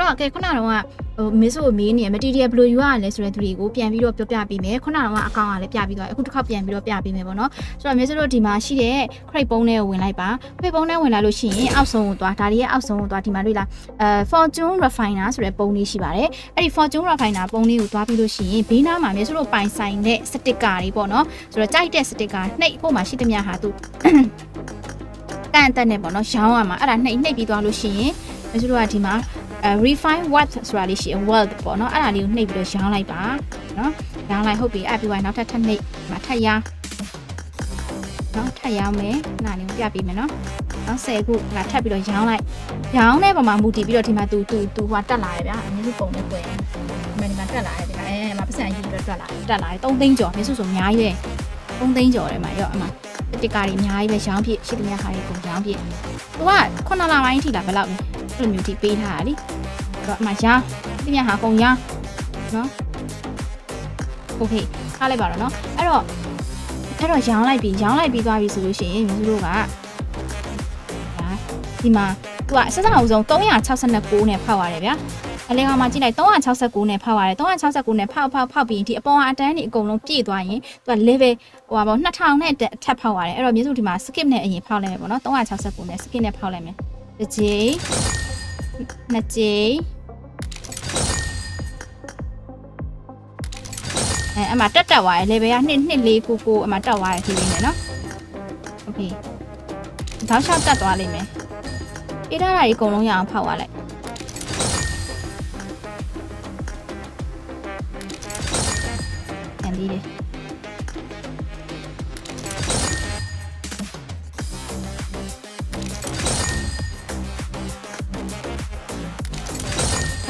တော့ကဲခုနကတော့ဟိုမစ်ဆိုကိုမေးနေရ material ဘယ်လိုယူရလဲဆိုတဲ့သူတွေကိုပြန်ပြီးတော့ပြောပြပေးမယ်ခုနကတော့အကောင့်ကလည်းပြပြီးတော့အခုတစ်ခါပြန်ပြီးတော့ပြပေးမယ်ပေါ့နော်ဆိုတော့မစ်ဆိုတို့ဒီမှာရှိတဲ့ crate ပုံးထဲကိုဝင်လိုက်ပါ crate ပုံးထဲဝင်လာလို့ရှိရင်အောက်ဆုံးကိုသွားဒါတွေရဲ့အောက်ဆုံးကိုသွားဒီမှာတွေ့လားအဲ fortune refiner ဆိုတဲ့ပုံးလေးရှိပါတယ်အဲ့ဒီ fortune refiner ပုံးလေးကိုသွားပြီးလို့ရှိရင်ဘေးနားမှာမစ်ဆိုတို့ပိုင်ဆိုင်တဲ့စတစ်ကာတွေပေါ့နော်ဆိုတော့ကြိုက်တဲ့စတစ်ကာနှိပ်ပုံမှာရှိသမျှဟာသူတန်တက်နေပေါ့နော်ရောင်းရမှာအဲ့ဒါနှိပ်နှိပ်ပြီးသွားလို့ရှိရင်မကျတို့ကဒီမှာအဲ refine wealth ဆိုတာလေးရှိရင် wealth ပေါ့နော်အဲ့ဒါလေးကိုနှိပ်ပြီးတော့ရောင်းလိုက်ပါနော်ရောင်းလိုက်ဟုတ်ပြီအဲ့ပြီးသွားရင်နောက်ထပ်ထပ်နှိပ်ဒီမှာထပ်ရောင်းနော်ထပ်ရောင်းမယ်နားလေးကိုပြပေးမယ်နော်နောက်10ခုလာထပ်ပြီးတော့ရောင်းလိုက်ရောင်းတဲ့ပုံမှာမူတည်ပြီးတော့ဒီမှာ तू तू तू ဟိုတက်လာတယ်ဗျာအမျိုးစုပုံနဲ့ပွဲဒီမှာဒီမှာတက်လာတယ်ဒီကအဲမှာပတ်စံယူပြီးတော့တက်လာတက်လာတယ်3သိန်းကျော်မျိုးစုဆိုအများကြီးပဲ3သိန်းကျော်တယ်မှာရော့အမတစ်ကာတွေအများကြီးပဲရောင်းဖြစ်ရှိသမျှဟာတွေကုန်ရောင်းဖြစ် သူက9လပိုင်းထိလာဘယ်လောက်လဲအဲ့ လိုမျိုးထိပေးထားတာလीတော့အမှရောင်းဒီညဟာကုန်ရောင်းနော်โอเคထားလိုက်ပါတော့နော်အဲ့တော့အဲ့တော့ရောင်းလိုက်ပြီရောင်းလိုက်ပြီးသွားပြီဆိုလို့ရှိရင်မြို့တို့ကဒါဒီမှာသူကစစအောင်ဆုံး369နဲ့ဖောက်ရတယ်ဗျာအလဲကောင်မှာကြည့်လိုက်369နဲ့ဖောက်ရတယ်369နဲ့ဖောက်ဖောက်ဖောက်ပြီးရင်ဒီအပေါ်အတန်းတွေအကုန်လုံးပြည့်သွားရင်သူက level ဟိုပါပေါ့2000နဲ့အထက်ဖောက်ရတယ်အဲ့တော့မြို့စုဒီမှာ skip နဲ့အရင်ဖောက်လိုက်မယ်ပေါ့နော်369နဲ့ skip နဲ့ဖောက်လိုက်မယ်တစ်ကြိမ် နှစ်ကြိမ်အဲအမတက်တက်သွားတယ် level က2249အမတက်သွားတယ်ဒီလေးနဲ့နော် okay ဘောက်လျှောက်တက်သွားလိမ့်မယ်အေးထားတာကြီးအကုန်လုံးရအောင်ဖောက်သွားလိုက်ပြန်ပြီးတယ်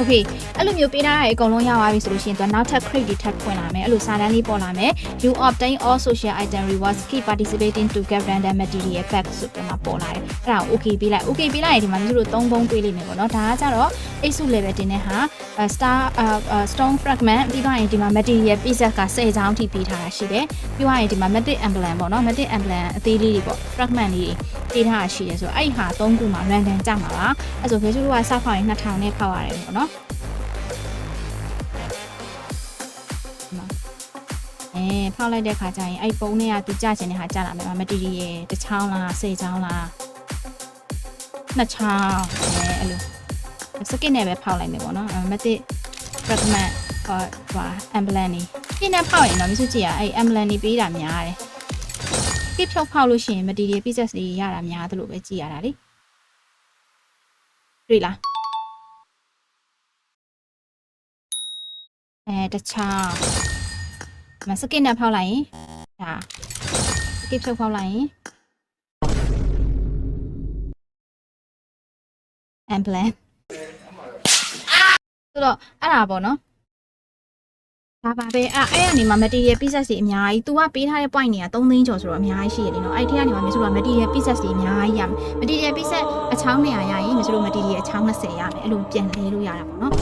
โอเคအဲ့လိုမျိုးပေးထားတဲ့အကုန်လုံးရသွားပြီဆိုလို့ရှိရင်သူကနောက်ထပ် crate တွေထပ်ဖွင့်လာမယ်အဲ့လိုစာတန်းလေးပေါ်လာမယ် you obtain all social item rewards keep participating to get random material pack ဆိုပြီးမှပေါ်လာတယ်အဲ့ဒါကို okay ပေးလိုက် okay ပေးလိုက်ရင်ဒီမှာတို့တို့3ပုံးပေးလိမ့်မယ်ပေါ့နော်ဒါကကြတော့ exu level တင်တဲ့ဟာ star stone fragment ပြီးတော့ရင်ဒီမှာ material pieces က10ချောင်းထိပေးထားတာရှိတယ်ပြီးတော့ရင်ဒီမှာ matic emblem ပေါ့နော် matic emblem အသေးလေးတွေပေါ့ fragment လေးတွေပေးထားတာရှိတယ်ဆိုတော့အဲ့ဒီဟာ3ခုမှာ random ကြမှာပါအဲ့ဆို visual ကစဖောက်ရင်2000နဲ့ဖောက်ရတယ်ပေါ့နော်အဲဖောက်လိုက်တဲ့ခါကျရင်အဲ့ပုံးတွေကသူကြချင်တဲ့ဟာကြလာမယ်မ material တစ်ချောင်းလား10ချောင်းလားနှစ်ချောင်းအဲအဲ့လို စကစ်နဲ့ပဲဖောက်လိုက်မယ်ပေါ့နော်မတစ် fragment ဟောဟွာ emblem နေပြင်းနဲ့ဖောက်ရင်တော့မစုကြည့်ရအဲ့ emblem နေပေးတာများတယ်ပြဖြုတ်ဖောက်လို့ရှိရင် material pieces တွေရတာများသလိုပဲကြည့်ရတာလေတွေ့လားအဲတခြားမစကစ်နဲ့ဖောက်လိုက်ရင်ဒါစကစ်ဖြုတ်ဖောက်လိုက်ရင် emblem ဆိုတော့အဲ့ဒါပေါ့နော်ဒါပါပဲအဲ့အဲ့ကနေမှ material pieces တွေအများကြီး तू ကပေးထားတဲ့ point တွေက3သိန်းကျော်ဆိုတော့အများကြီးရှိရလေနော်အဲ့ဒီကနေမှမျိုးဆိုတော့ material pieces တွေအများကြီးရမယ် material pieces အချောင်း200ရရင်မျိုးဆိုတော့ material အချောင်း20ရမယ်အဲ့လိုပြန်လဲလို့ရတာပေါ့နော်